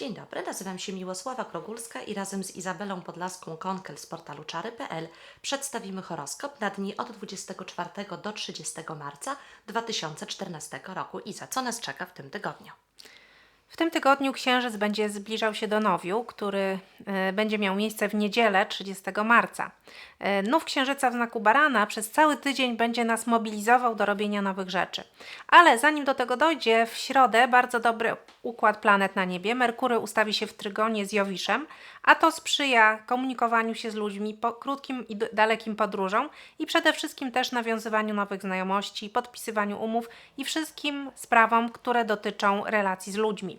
Dzień dobry, nazywam się Miłosława Krogulska i razem z Izabelą Podlaską Konkel z portalu czary.pl przedstawimy horoskop na dni od 24 do 30 marca 2014 roku. Iza, co nas czeka w tym tygodniu? W tym tygodniu księżyc będzie zbliżał się do nowiu, który e, będzie miał miejsce w niedzielę 30 marca. E, Nów księżyca w znaku barana przez cały tydzień będzie nas mobilizował do robienia nowych rzeczy. Ale zanim do tego dojdzie, w środę bardzo dobry układ planet na niebie. Merkury ustawi się w trygonie z Jowiszem, a to sprzyja komunikowaniu się z ludźmi, po krótkim i dalekim podróżom i przede wszystkim też nawiązywaniu nowych znajomości, podpisywaniu umów i wszystkim sprawom, które dotyczą relacji z ludźmi.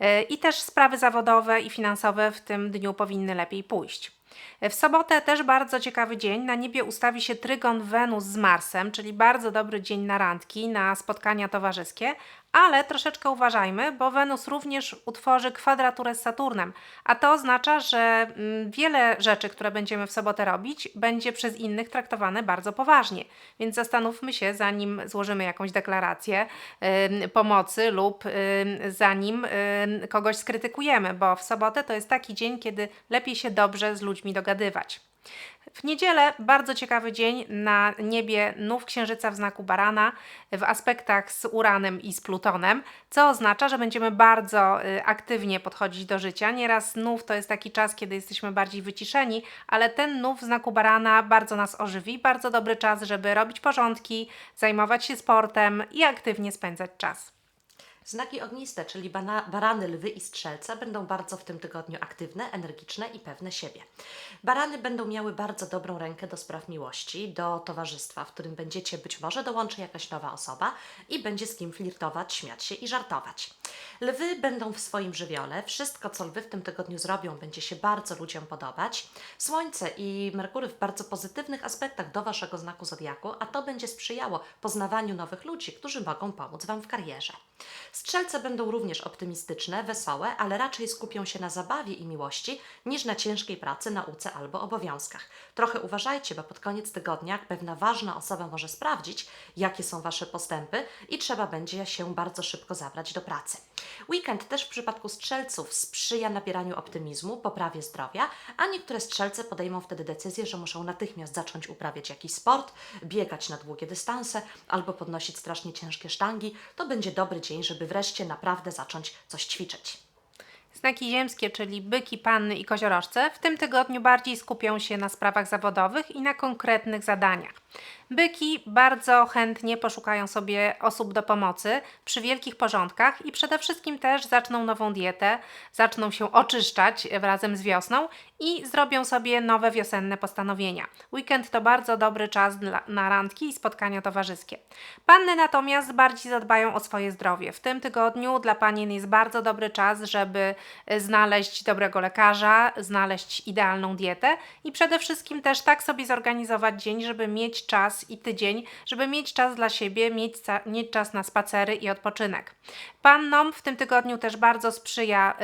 E, I też sprawy zawodowe i finansowe w tym dniu powinny lepiej pójść. E, W sobotę też bardzo ciekawy dzień. Na niebie ustawi się trygon Wenus z Marsem, czyli bardzo dobry dzień na randki, na spotkania towarzyskie, ale troszeczkę uważajmy, bo Wenus również utworzy kwadraturę z Saturnem, a to oznacza, że mm, wiele rzeczy, które będziemy w sobotę robić, będzie przez innych traktowane bardzo poważnie. Więc zastanówmy się, zanim złożymy jakąś deklarację ym, pomocy lub ym, zanim ym, kogoś skrytykujemy, bo w sobotę to jest taki dzień, kiedy lepiej się dobrze z ludźmi dogadywać. W niedzielę bardzo ciekawy dzień na niebie nów księżyca w znaku barana w aspektach z Uranem i z Plutonem, co oznacza, że będziemy bardzo y, aktywnie podchodzić do życia. Nieraz nów to jest taki czas, kiedy jesteśmy bardziej wyciszeni, ale ten nów w znaku barana bardzo nas ożywi. Bardzo dobry czas, żeby robić porządki, zajmować się sportem i aktywnie spędzać czas. Znaki ogniste, czyli barany, lwy i strzelce, będą bardzo w tym tygodniu aktywne, energiczne i pewne siebie. Barany będą miały bardzo dobrą rękę do spraw miłości, do towarzystwa, w którym będziecie być może dołączy jakaś nowa osoba i będzie z kim flirtować, śmiać się i żartować. Lwy będą w swoim żywiole. Wszystko, co lwy w tym tygodniu zrobią, będzie się bardzo ludziom podobać. Słońce i Merkury w bardzo pozytywnych aspektach do Waszego znaku zodiaku, a to będzie sprzyjało poznawaniu nowych ludzi, którzy mogą pomóc Wam w karierze. Strzelce będą również optymistyczne, wesołe, ale raczej skupią się na zabawie i miłości niż na ciężkiej pracy, nauce albo obowiązkach. Trochę uważajcie, bo pod koniec tygodnia pewna ważna osoba może sprawdzić, jakie są Wasze postępy i trzeba będzie się bardzo szybko zabrać do pracy. Weekend też w przypadku strzelców sprzyja nabieraniu optymizmu, poprawie zdrowia, a niektóre strzelce podejmą wtedy decyzję, że muszą natychmiast zacząć uprawiać jakiś sport, biegać na długie dystanse albo podnosić strasznie ciężkie sztangi. To będzie dobry dzień, żeby wreszcie naprawdę zacząć coś ćwiczyć. Znaki ziemskie, czyli byki, panny i koziorożce, w tym tygodniu bardziej skupią się na sprawach zawodowych i na konkretnych zadaniach. Byki bardzo chętnie poszukają sobie osób do pomocy przy wielkich porządkach i przede wszystkim też zaczną nową dietę, zaczną się oczyszczać razem z wiosną i zrobią sobie nowe wiosenne postanowienia. Weekend to bardzo dobry czas dla, na randki i spotkania towarzyskie. Panny natomiast bardziej zadbają o swoje zdrowie. W tym tygodniu dla panien jest bardzo dobry czas, żeby e, znaleźć dobrego lekarza, znaleźć idealną dietę i przede wszystkim też tak sobie zorganizować dzień, żeby mieć czas i tydzień, żeby mieć czas dla siebie, mieć, mieć czas na spacery i odpoczynek. Pannom w tym tygodniu też bardzo sprzyja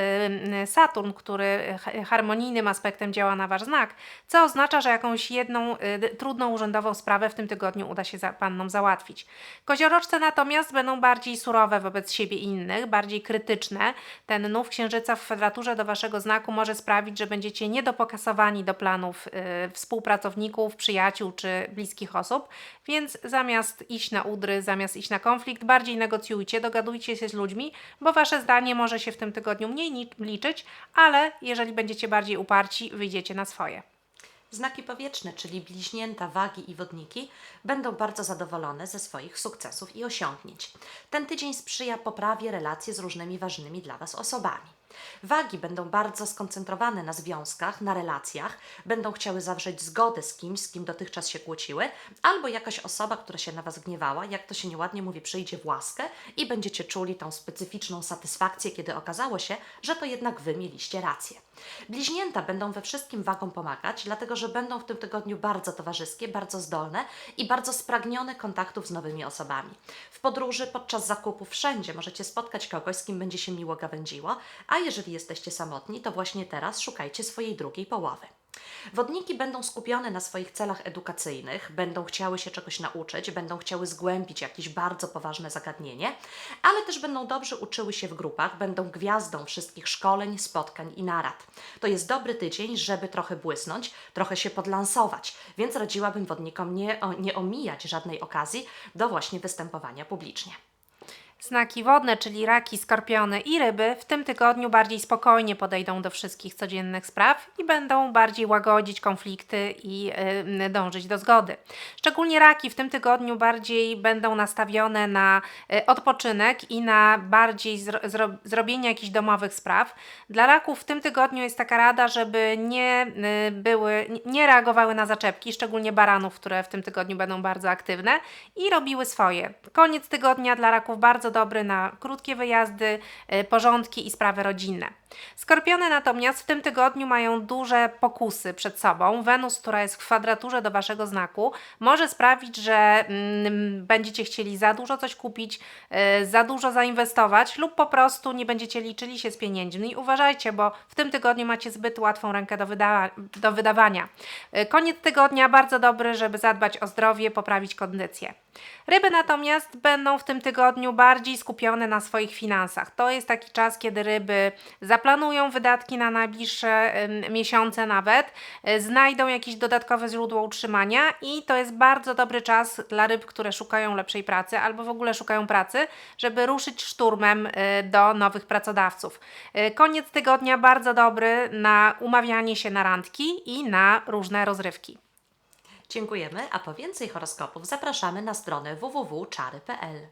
y, Saturn, który ha- harmonijnym aspektem działa na wasz znak, co oznacza, że jakąś jedną y, trudną urzędową sprawę w tym tygodniu uda się za, pannom załatwić. Koziorożce natomiast będą bardziej surowe wobec siebie i innych, bardziej krytyczne. Ten nów księżyca w kwadraturze do waszego znaku może sprawić, że będziecie niedopokasowani do planów y, współpracowników, przyjaciół czy bliskich osób, więc zamiast iść na udry, zamiast iść na konflikt, bardziej negocjujcie, dogadujcie się z ludźmi, bo wasze zdanie może się w tym tygodniu mniej ni- liczyć, ale jeżeli będziecie bardziej uparci, wyjdziecie na swoje. Znaki powietrzne, czyli bliźnięta, wagi i wodniki, będą bardzo zadowolone ze swoich sukcesów i osiągnięć. Ten tydzień sprzyja poprawie relacji z różnymi ważnymi dla Was osobami. Wagi będą bardzo skoncentrowane na związkach, na relacjach, będą chciały zawrzeć zgodę z kimś, z kim dotychczas się kłóciły, albo jakaś osoba, która się na Was gniewała, jak to się nieładnie mówi, przyjdzie w łaskę i będziecie czuli tą specyficzną satysfakcję, kiedy okazało się, że to jednak Wy mieliście rację. Bliźnięta będą we wszystkim wagom pomagać, dlatego że będą w tym tygodniu bardzo towarzyskie, bardzo zdolne i bardzo spragnione kontaktów z nowymi osobami. W podróży, podczas zakupów, wszędzie możecie spotkać kogoś, z kim będzie się miło gawędziło, a jeżeli jesteście samotni, to właśnie teraz szukajcie swojej drugiej połowy. Wodniki będą skupione na swoich celach edukacyjnych, będą chciały się czegoś nauczyć, będą chciały zgłębić jakieś bardzo poważne zagadnienie, ale też będą dobrze uczyły się w grupach, będą gwiazdą wszystkich szkoleń, spotkań i narad. To jest dobry tydzień, żeby trochę błysnąć, trochę się podlansować, więc radziłabym wodnikom nie, nie omijać żadnej okazji do właśnie występowania publicznie. Znaki wodne, czyli raki, skorpiony i ryby, w tym tygodniu bardziej spokojnie podejdą do wszystkich codziennych spraw i będą bardziej łagodzić konflikty i dążyć do zgody. Szczególnie raki w tym tygodniu bardziej będą nastawione na y, odpoczynek i na bardziej zro, zro, zrobienie jakichś domowych spraw. Dla raków w tym tygodniu jest taka rada, żeby nie y, były, nie reagowały na zaczepki, szczególnie baranów, które w tym tygodniu będą bardzo aktywne i robiły swoje. Koniec tygodnia dla raków bardzo dobry na krótkie wyjazdy, y, porządki i sprawy rodzinne. Skorpiony natomiast w tym tygodniu mają duże pokusy przed sobą. Wenus, która jest w kwadraturze do waszego znaku, może sprawić, że mm, będziecie chcieli za dużo coś kupić, y, za dużo zainwestować lub po prostu nie będziecie liczyli się z pieniędzmi. Uważajcie, bo w tym tygodniu macie zbyt łatwą rękę do, wyda- do wydawania. Y, Koniec tygodnia bardzo dobry, żeby zadbać o zdrowie, poprawić kondycję. Ryby natomiast będą w tym tygodniu bardziej skupione na swoich finansach. To jest taki czas, kiedy ryby zaplanują wydatki na najbliższe miesiące nawet, y, znajdą jakieś dodatkowe źródło utrzymania i to jest bardzo dobry czas dla ryb, które szukają lepszej pracy albo w ogóle szukają pracy, żeby ruszyć szturmem y, do nowych pracodawców. Y, Koniec tygodnia bardzo dobry na umawianie się na randki i na różne rozrywki. Dziękujemy, a po więcej horoskopów zapraszamy na stronę www.czary.pl.